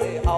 สิเอา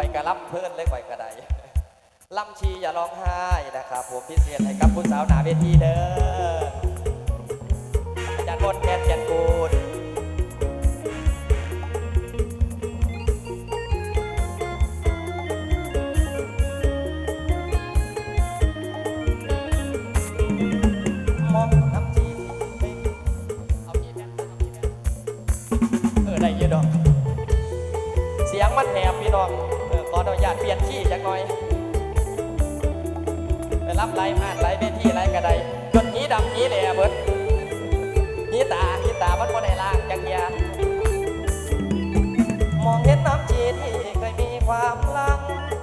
ข่อกระลับเพื่อนเลยข่อยกระไดลำชีอย่าร้องไห้นะครับผมพิเศษให้กับคุณสาวหนาเวทีเด้ออาจารย์พลแกนแกนกูลำชีเออได้เยอะดอก เสียงมันแหบพี่น้อง ยนที่จักหน่อยไปรับไล่ผ่านไล่เวทีไล่กระไดจนนี้ดำนี้แหล่เบิดนี้ตานี้ตาบ้านบ่ได้ล่างจังเทียมองเห็นน้ำชีที่เคยมีความลัง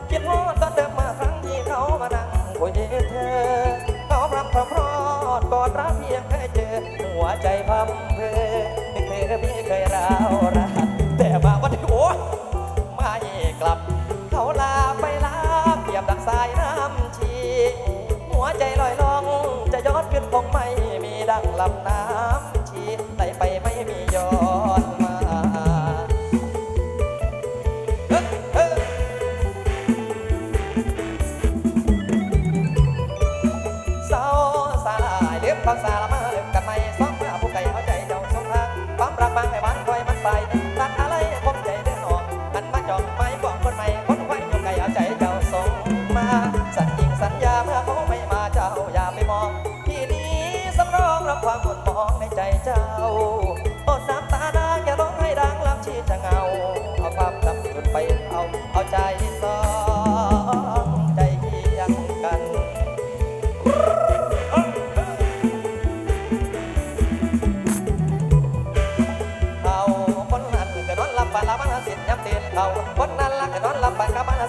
คิดว่าตอนเดิมมาครั้งที่เขามานั่งคุยเธอเขาพรำพรำรอดกอดรักเพียงแค่เจอ หัวใจพังเพอเธอพี่เคยร้าวรากแต่บางวันโอ้มาเอกลับ เขาลา lắm nào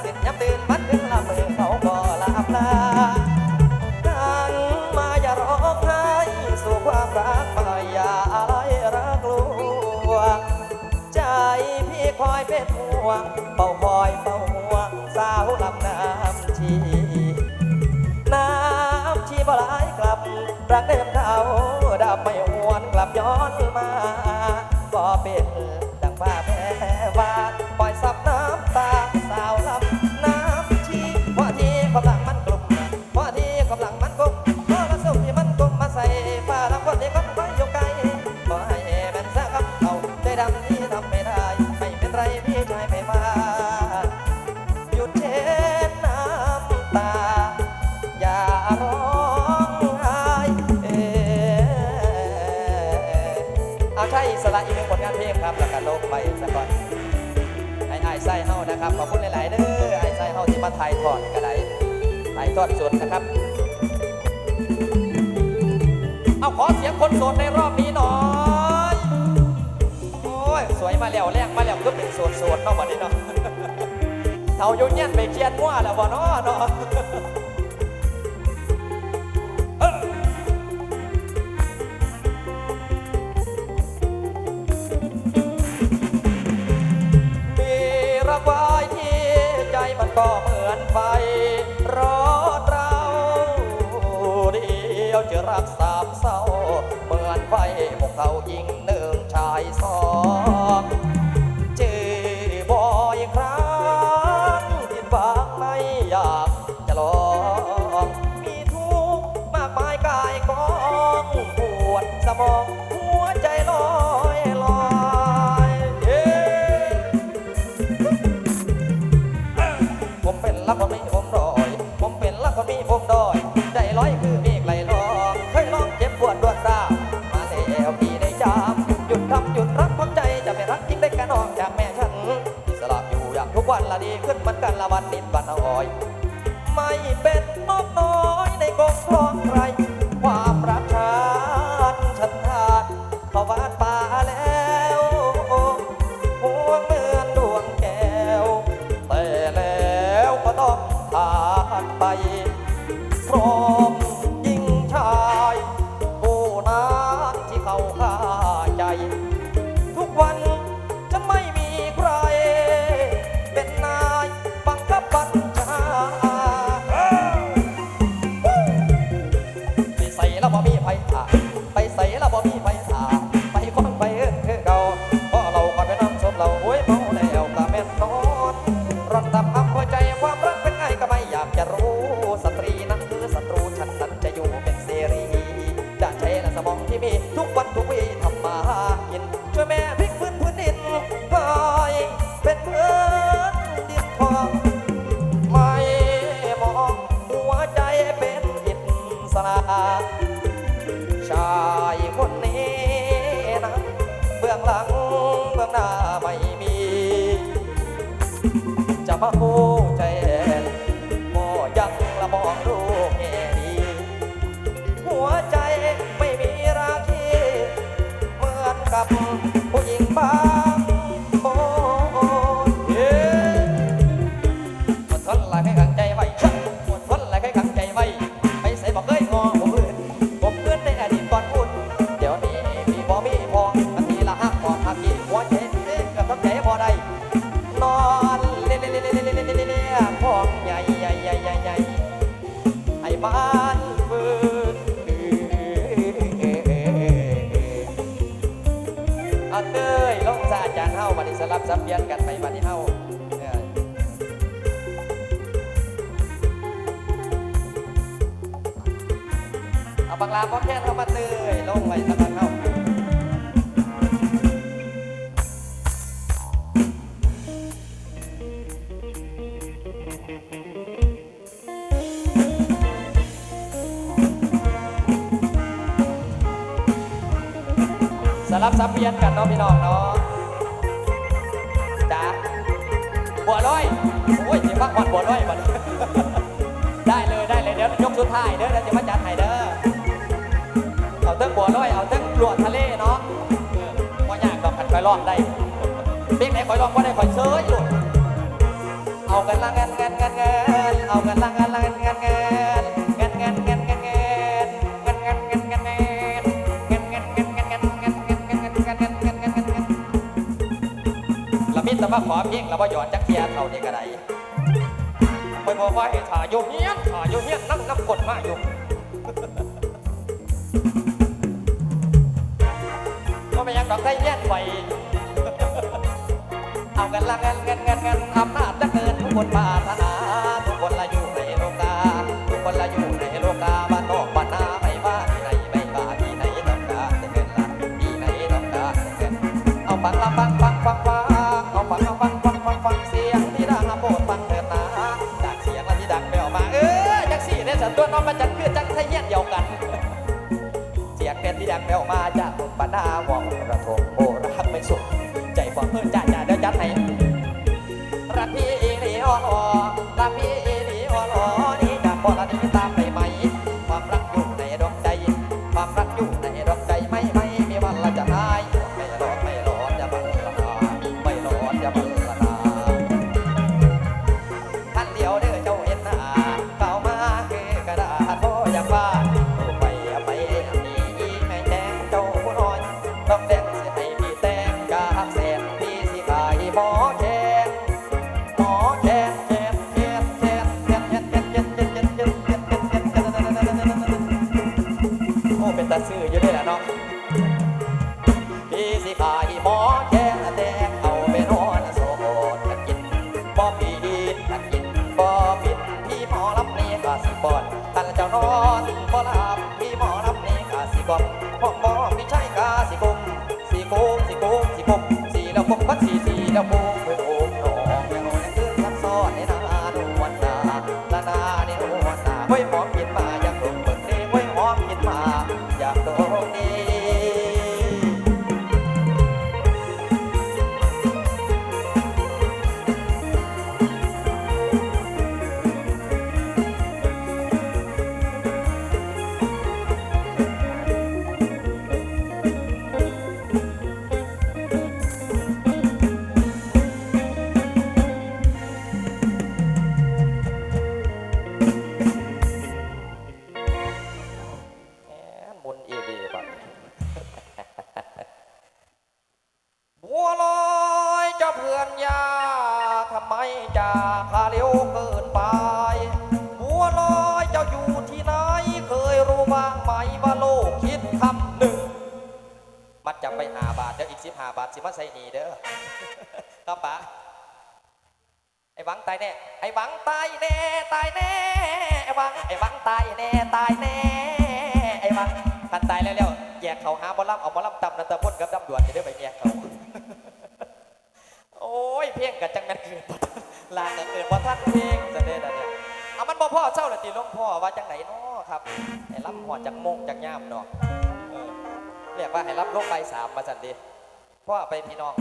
sẽ nhắc tên. มาถ่ายทอดก็ได้ถ่ายทอดสดนะครับ เอาขอเสียงคนโสดในรอบนี้หน่อย โอ้ย สวยมาแล้วแรงมาแล้วก็เป็นโสดๆเนาะวันนี้เนาะเท่ายุ่งเงี้ไปเคียนว่าแล้วบ่เนาะเนาะ เหมือนไฟรอเราเดียวจะรักษ Nó có. 八一 รับทรัพย์เพียนกันน้องพี่น้องเนาะจ้าบัวร้อยโอ้ยเดี๋ยวพักผ่อนบัวร้อยบัดได้เลยได้เลยเดี๋ยวยกสุดท้ายเด้อเดี๋ยวจะมาจัดให้เด้อเอาตั้งบัวร้อยเอาตั้งหลวดทะเลเนาะก็ยากดอกขันคอยลองได้เบกไหนคอยรองก็ได้คอยเซยอยู่เอากันละงินเงินเงินเงินเอากันละงินละงิน มาขอเพียงแล้วว่าหย่อนจักเทียเท่านี้ก็ได้ไม่บอกว่าไอ้ถ่ายโยเฮียนถ่ายโยเฮียนั่งน้ำกดมากโยก็ไม่ยังดอกไส้เลี้ยนไปเอากันละเงินเงินเงินเงินอำนาจจะเกินทุกคนมาถนา แววมาจากบรราหวงระทงโบรักไม่สุขใจฟองเพื่อนจ่าจ่าเดือดยัดไหนรักพีรีอ่อนอ่อรักพีรีอ่อนอ่อนี่จาบ่อละนี่ วันนาไว้หมอกินมาอยากล บาบาทสิมาใส่หนีเด้อครับปะไอ้หวังตายแน่ ไอ้หวังตายแน่ ตายแน่ ไอ้หวัง ไอ้หวังตายแน่ ตายแน่ ไอ้หวังคันตายแล้วแล้วแยกเขาหาบอลลัมเอาบอลลัมตับนันตะพ่นกับดำด่วนจะได้ไปแยกเขาโอ้ยเพียงกับจังแม่นเกิดบ่ทันลากันเกิดว่าท่านเพียงจะได้นะเนี่ยเอามันบ่พ่อเจ้าเละตีลงพ่อว่าจังไหนเนาะครับไอ้รับหอดจังมงจังย่ามเนาะเออเรียกว่าให้รับโลกใบสามมาสันดี พ่อไปพี่น้อง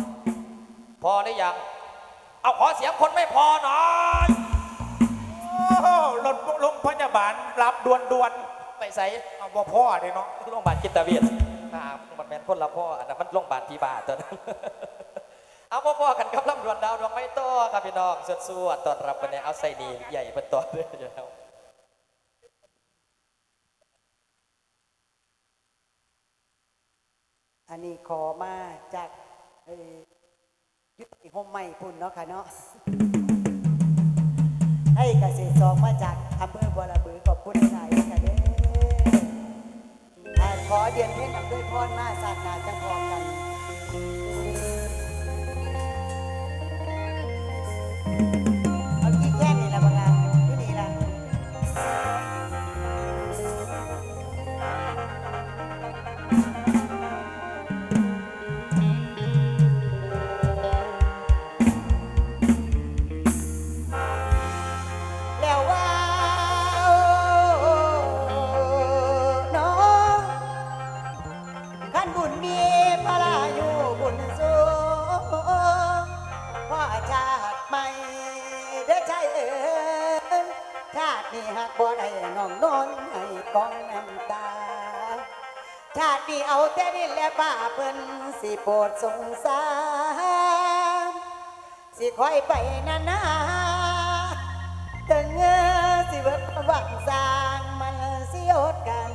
พอหรือยัง เอาขอเสียงคนไม่พอหน่อยโอ้รถโรงพยาบาลรับด่วนด่วนไปใส่ๆเอาบ่พ่อเลยเนาะโรงพยาบาลจิตเวชอ่ามันแมนคนละพ่ออันนั้นมันโรงพยาบาลทีบาตัวนั้นเอาพ่อๆกันครับลำดวนดาวดวงไม้โต้ครับพี่น้องสวดสวดตอนรับกันเนี่ยเอาใส่นีใหญ่เป็นตัวเลยเดี๋ยว อันนี้ขอมาจากยุติห่มไม่พุ่นเนาะค่ะเนาะให้เกษตรสองมาจากอำเภอบัวระบือขอบคุณหลายค่ะเด้อขอเดียนเพ่งกับด้วยพรมาสาดนาจังพอกัน สงสาร สิคอยไปนานวงสร้างมันสียดกัน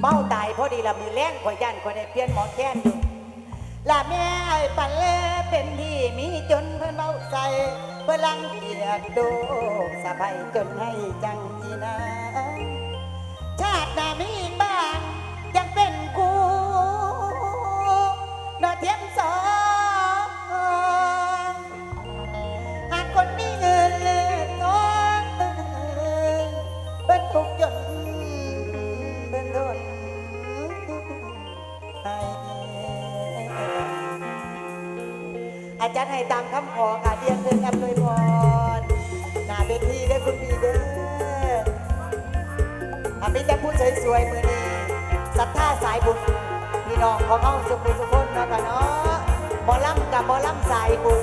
เมาตายพอดีละมือแรงข่อยยันข่อยได้เปลี่ยนหมอแค้นอยู่ละแม่ไอ้ปันแลเป็นที่มีจนเพิ่นเบาใส่เพื่อลังเกียจโดสะพายจนให้จังอีนาชาติหน้ามีบ อาจารย์ให้ตามคำขอค่ะเรียนเรื่องอำนวยพรหน้าเวทีได้คุณพี่เด้ออามีแต่พูดสวยๆมือนี้ศรัทธาสายบุญพี่น้องของเอาสุขุสุขนเนาะค่ะเนาะบอลำกับบอลำสายบุญ